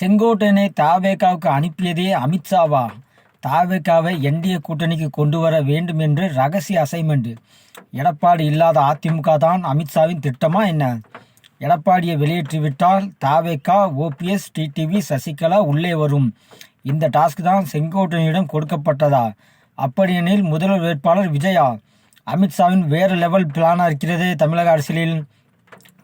செங்கோட்டையனை தாவேகாவுக்கு அனுப்பியதே அமித்ஷாவா தாவேகாவை NDA கூட்டணிக்கு கொண்டு வர வேண்டும் என்று ரகசிய அசைன்மெண்ட் எடப்பாடி இல்லாத அதிமுக தான் அமித்ஷாவின் திட்டமா என்ன? எடப்பாடியை வெளியேற்றிவிட்டால் தாவேகா ஓபிஎஸ் டிடிவி சசிகலா உள்ளே வரும். இந்த டாஸ்க் தான் செங்கோட்டையனிடம் கொடுக்கப்பட்டதா? அப்படியெனில் முதல்வர் வேட்பாளர் விஜயா. அமித்ஷாவின் வேறு லெவல் பிளானாக இருக்கிறதே தமிழக அரசியலில்.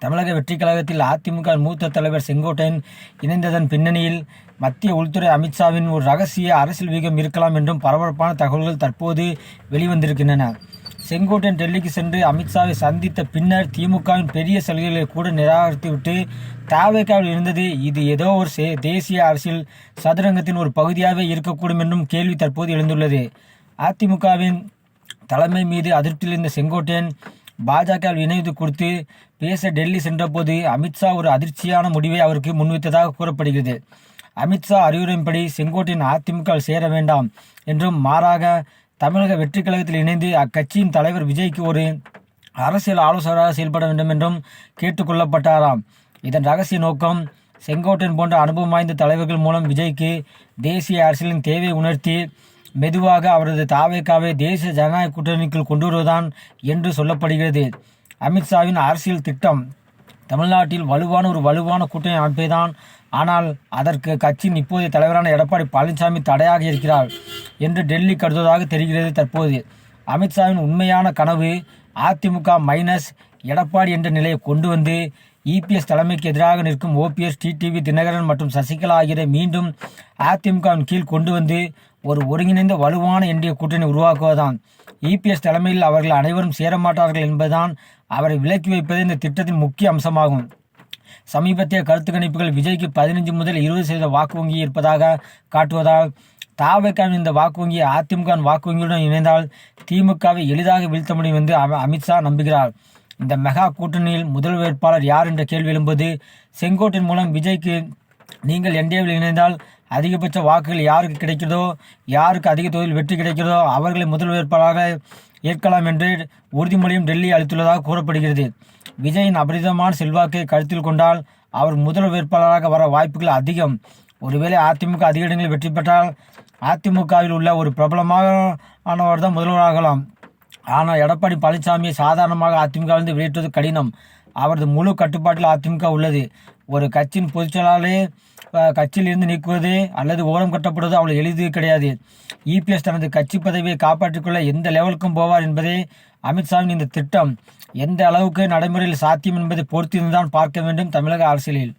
தமிழக வெற்றி கழகத்தில் அதிமுக மூத்த தலைவர் செங்கோட்டையன் இணைந்ததன் பின்னணியில் மத்திய உள்துறை அமித்ஷாவின் ஒரு ரகசிய அரசியல் வீகம் இருக்கலாம் என்றும் பரபரப்பான தகவல்கள் தற்போது வெளிவந்திருக்கின்றன. செங்கோட்டையன் டெல்லிக்கு சென்று அமித்ஷாவை சந்தித்த பின்னர் திமுகவின் பெரிய சலுகைகளை கூட நிராகரித்துவிட்டு தாவேக்காவில் இருந்தது. இது ஏதோ ஒரு சே- தேசிய அரசியல் சதுரங்கத்தின் ஒரு பகுதியாகவே இருக்கக்கூடும் என்றும் கேள்வி தற்போது எழுந்துள்ளது. அதிமுகவின் தலைமை மீது அதிருப்தியில் இருந்த செங்கோட்டையன் பாஜகவில் இணைந்து குறித்து பேச டெல்லி சென்றபோது அமித்ஷா ஒரு அதிர்ச்சியான முடிவை அவருக்கு முன்வைத்ததாக கூறப்படுகிறது. அமித்ஷா அறிவுரையின்படி செங்கோட்டின் அதிமுகவில் சேர வேண்டாம் என்றும் மாறாக தமிழக வெற்றி கழகத்தில் இணைந்து அக்கட்சியின் தலைவர் விஜய்க்கு ஒரு அரசியல் ஆலோசகராக செயல்பட வேண்டும் என்றும் கேட்டுக்கொள்ளப்பட்டாராம் இதன் ரகசிய நோக்கம் செங்கோட்டன் போன்ற அனுபவம் வாய்ந்த தலைவர்கள் மூலம் விஜய்க்கு தேசிய அரசியலின் தேவை உணர்த்தி மெதுவாக அவரது தாவேக்காவை தேசிய ஜனநாயக கூட்டணிக்குள் கொண்டு வருவதுதான் என்று சொல்லப்படுகிறது. அமித்ஷாவின் அரசியல் திட்டம் தமிழ்நாட்டில் வலுவான ஒரு வலுவான கூட்டணி அமைப்பைதான். ஆனால் அதற்கு கட்சியின் இப்போதைய தலைவரான எடப்பாடி பழனிசாமி தடையாக இருக்கிறார் என்று டெல்லி கருதுவதாக தெரிகிறது தற்போது. அமித்ஷாவின் உண்மையான கனவு அதிமுக மைனஸ் எடப்பாடி என்ற நிலையை கொண்டு வந்து இபிஎஸ் தலைமைக்கு எதிராக நிற்கும் ஓபிஎஸ் டிடிவி தினகரன் மற்றும் சசிகலா ஆகியோரை மீண்டும் அதிமுகவின் கீழ் கொண்டு வந்து ஒரு ஒருங்கிணைந்த வலுவான என்டிஏ கூட்டணி உருவாக்குவதுதான். இபிஎஸ் தலைமையில் அவர்கள் அனைவரும் சேரமாட்டார்கள் என்பதுதான் அவரை விலக்கி வைப்பதே இந்த திட்டத்தின் முக்கிய அம்சமாகும். சமீபத்திய கருத்து கணிப்புகள் விஜய்க்கு பதினஞ்சு முதல் இருபது சதவீத வாக்கு வங்கி இருப்பதாக காட்டுவதால் தாவேக்காவின் இந்த வாக்கு வங்கியை அதிமுக வாக்கு வங்கியுடன் இணைந்தால் திமுகவை எளிதாக வீழ்த்த முடியும் என்று அமித்ஷா நம்புகிறார். இந்த மெகா கூட்டணியில் முதல் வேட்பாளர் யார் என்ற கேள்வி எழும்போது செங்கோட்டின் மூலம் விஜய்க்கு நீங்கள் என்டிஏவில் இணைந்தால் அதிகபட்ச வாக்குகள் யாருக்கு கிடைக்கிறதோ யாருக்கு அதிக தொகுதியில் வெற்றி கிடைக்கிறதோ அவர்களை முதல் வேட்பாளராக ஏற்கலாம் என்று உறுதிமொழியும் டெல்லி அளித்துள்ளதாக கூறப்படுகிறது. விஜயின் அபரிதமான செல்வாக்கை கருத்தில் கொண்டால் அவர் முதல் வேட்பாளராக வர வாய்ப்புகள் அதிகம். ஒருவேளை அதிமுக அதிக இடங்களில் வெற்றி பெற்றால் அதிமுகவில் உள்ள ஒரு பிரபலமாக ஆனவர் தான் முதல்வராகலாம். ஆனால் எடப்பாடி பழனிசாமியை சாதாரணமாக அதிமுகவிலிருந்து வெளியேற்றுவது கடினம். அவரது முழு கட்டுப்பாட்டில் அதிமுக உள்ளது. ஒரு கட்சியின் பொதுச்செயலாளரே கட்சியிலிருந்து நீக்குவது அல்லது ஓரம் கட்டப்படுவது அவ்வளோ எளிது கிடையாது. இபிஎஸ் தனது கட்சி பதவியை காப்பாற்றிக்கொள்ள எந்த லெவலுக்கும் போவார் என்பதே அமித்ஷாவின் இந்த திட்டம். எந்த அளவுக்கு நடைமுறையில் சாத்தியம் என்பதை பொறுத்திருந்துதான் பார்க்க வேண்டும் தமிழக அரசியலில்.